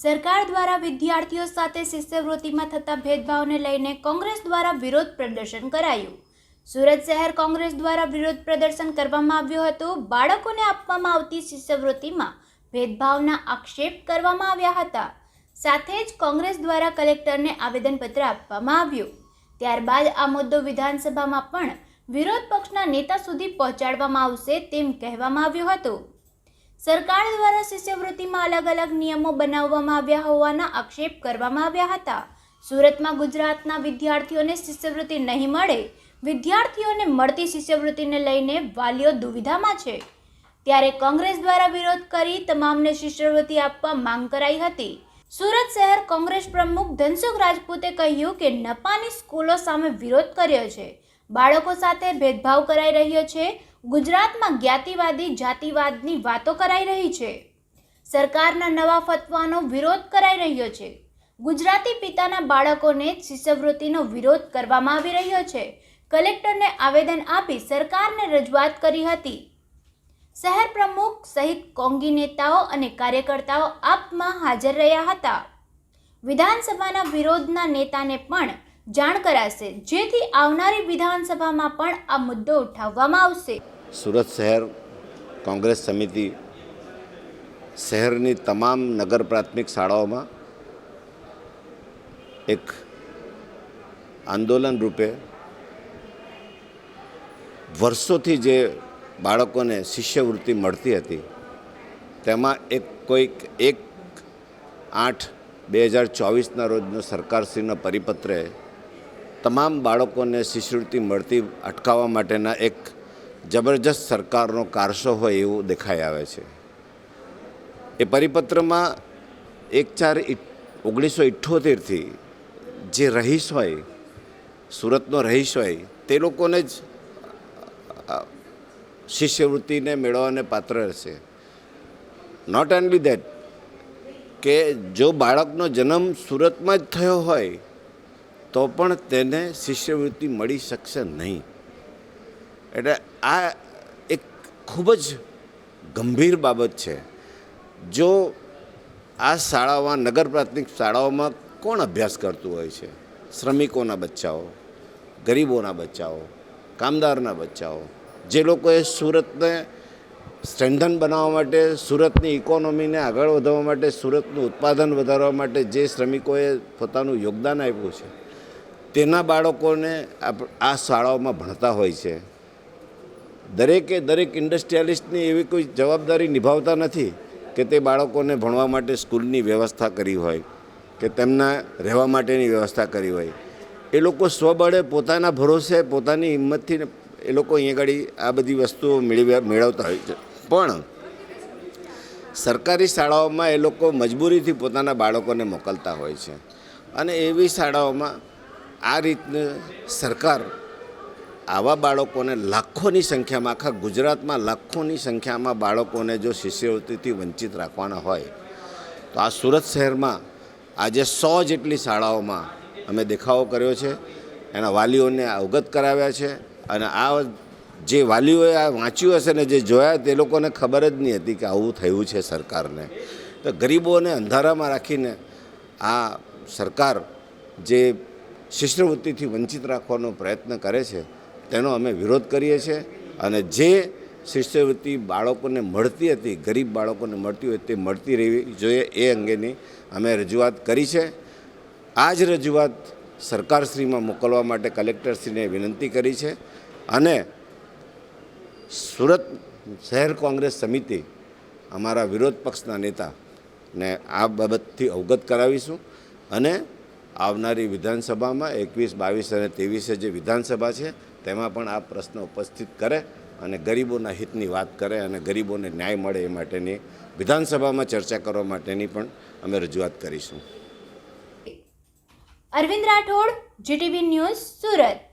સરકાર દ્વારા વિદ્યાર્થીઓ સાથે શિષ્યવૃત્તિમાં થતા ભેદભાવને લઈને કોંગ્રેસ દ્વારા વિરોધ પ્રદર્શન કરાયું. સુરત શહેર કોંગ્રેસ દ્વારા વિરોધ પ્રદર્શન કરવામાં આવ્યું હતું. બાળકોને આપવામાં આવતી શિષ્યવૃત્તિમાં ભેદભાવના આક્ષેપ કરવામાં આવ્યા હતા. સાથે જ કોંગ્રેસ દ્વારા કલેક્ટરને આવેદનપત્ર આપવામાં આવ્યું. ત્યારબાદ આ મુદ્દો વિધાનસભામાં પણ વિરોધ પક્ષના નેતા સુધી પહોંચાડવામાં આવશે તેમ કહેવામાં આવ્યું હતું. સરકાર દ્વારા શિષ્યવૃત્તિમાં અલગ અલગ નિયમો બનાવવામાં આવ્યા હોવાના આક્ષેપ કરવામાં આવ્યા હતા. સુરતમાં ગુજરાતના વિદ્યાર્થીઓને શિષ્યવૃત્તિ નહીં મળે, વિદ્યાર્થીઓને મળતી શિષ્યવૃત્તિને લઈને વાલીઓ દુવિધામાં છે. ત્યારે કોંગ્રેસ દ્વારા વિરોધ કરી તમામને શિષ્યવૃત્તિ આપવા માંગ કરાઈ હતી. સુરત શહેર કોંગ્રેસ પ્રમુખ ધનસુખ રાજપૂતે કહ્યું કે નપાની સ્કૂલો સામે વિરોધ કર્યો છે. બાળકો સાથે ભેદભાવ કરાઈ રહ્યો છે. ગુજરાતમાં જ્ઞાતિવાદી જાતિવાદની વાતો કરાઈ રહી છે. સરકારના નવા ફતવાનો વિરોધ કરાઈ રહ્યો છે. ગુજરાતી પિતાના બાળકોને શિષ્યવૃત્તિનો વિરોધ કરવામાં આવી રહ્યો છે. કલેક્ટરને આવેદન આપી સરકારને રજૂઆત કરી હતી. શહેર પ્રમુખ સહિત કોંગી નેતાઓ અને કાર્યકર્તાઓ આપમાં હાજર રહ્યા હતા. વિધાનસભાના વિરોધના નેતાને પણ જાણ કરાશે. જેથી આવનારી વિધાનસભામાં પણ આ મુદ્દો ઉઠાવવામાં આવશે. સુરત શહેર કોંગ્રેસ સમિતિ શહેરની તમામ નગર પ્રાથમિક શાળાઓમાં એક આંદોલન રૂપે વર્ષોથી જે બાળકોને શિષ્યવૃત્તિ મળતી હતી, તેમાં એક કોઈક એક આઠ બે હજાર ચોવીસના રોજનો સરકારશ્રીનો પરિપત્રે તમામ બાળકોને શિષ્યવૃત્તિ મળતી અટકાવવા માટેના એક જબરજસ્ત સરકારનો કારસો હોય એવું દેખાઈ આવે છે. એ પરિપત્રમાં એક ચાર ઓગણીસો ઇઠ્ઠોતેરથી જે રહીશ હોય, સુરતનો રહીશ હોય, તે લોકોને જ શિષ્યવૃત્તિને મેળવવાને પાત્ર રહેશે. નોટ ઓનલી દેટ કે જો બાળકનો જન્મ સુરતમાં જ થયો હોય તો પણ તેને શિષ્યવૃત્તિ મળી શકશે નહીં. એટલે આ એક ખૂબ જ ગંભીર બાબત છે. જો આ શાળાઓમાં નગર પ્રાથમિક શાળાઓમાં કોણ અભ્યાસ કરતું હોય છે? શ્રમિકોના બચ્ચાઓ, ગરીબોના બચ્ચાઓ, કામદારના બચ્ચાઓ. જે લોકોએ સુરતને સ્ટ્રેન્થન બનાવવા માટે, સુરતની ઇકોનોમીને આગળ વધારવા માટે, સુરતનું ઉત્પાદન વધારવા માટે જે શ્રમિકોએ પોતાનું યોગદાન આપ્યું છે તેના બાળકોને આ શાળાઓમાં ભણતા હોય છે. દરેકે દરેક ઇન્ડસ્ટ્રીયાલિસ્ટની એવી કોઈ જવાબદારી નિભાવતા નથી કે તે બાળકોને ભણવા માટે સ્કૂલની વ્યવસ્થા કરી હોય, કે તેમના રહેવા માટેની વ્યવસ્થા કરી હોય. એ લોકો સ્વબળે પોતાના ભરોસે, પોતાની હિંમતથી એ લોકો અહીં આગળ આ બધી વસ્તુઓ મેળવ્યા, મેળવતા હોય છે. પણ સરકારી શાળાઓમાં એ લોકો મજબૂરીથી પોતાના બાળકોને મોકલતા હોય છે. અને એવી શાળાઓમાં આ રીતને સરકાર આવા બાળકોને લાખોની સંખ્યામાં, આખા ગુજરાતમાં લાખોની સંખ્યામાં બાળકોને જો શિષ્યવૃત્તિથી વંચિત રાખવાના હોય, તો આ સુરત શહેરમાં આજે સો જેટલી શાળાઓમાં અમે દેખાવો કર્યો છે. એના વાલીઓને અવગત કરાવ્યા છે અને આ જે વાલીઓએ આ વાંચ્યું હશે ને જે જોયા, તે લોકોને ખબર જ નહીં હતી કે આવું થયું છે સરકારને. તો ગરીબોને અંધારામાં રાખીને આ સરકાર જે શિષ્યવૃત્તિથી વંચિત રાખવાનો પ્રયત્ન કરે છે, તેનો અમે વિરોધ કરીએ છીએ અને જે શિષ્યવૃત્તિ બાળકોને મળતી હતી, ગરીબ બાળકોને મળતી હોય તે મળતી રહેવી જોઈએ એ અંગેની અમે રજૂઆત કરી છે. આ જ રજૂઆત સરકારશ્રીમાં મોકલવા માટે કલેક્ટરશ્રીને વિનંતી કરી છે અને સુરત શહેર કોંગ્રેસ સમિતિ અમારા વિરોધ પક્ષના નેતાને આ બાબતથી અવગત કરાવીશું અને આવનારી વિધાનસભામાં એકવીસ, બાવીસ અને ત્રેવીસે જે વિધાનસભા છે, તેમાં પણ આ પ્રશ્ન ઉપસ્થિત કરે અને ગરીબોના હિતની વાત કરે અને ગરીબોને ન્યાય મળે એ માટેની, વિધાનસભામાં ચર્ચા કરવા માટેની પણ અમે રજૂઆત કરીશું. Arvind Rathod, GTV news, Surat.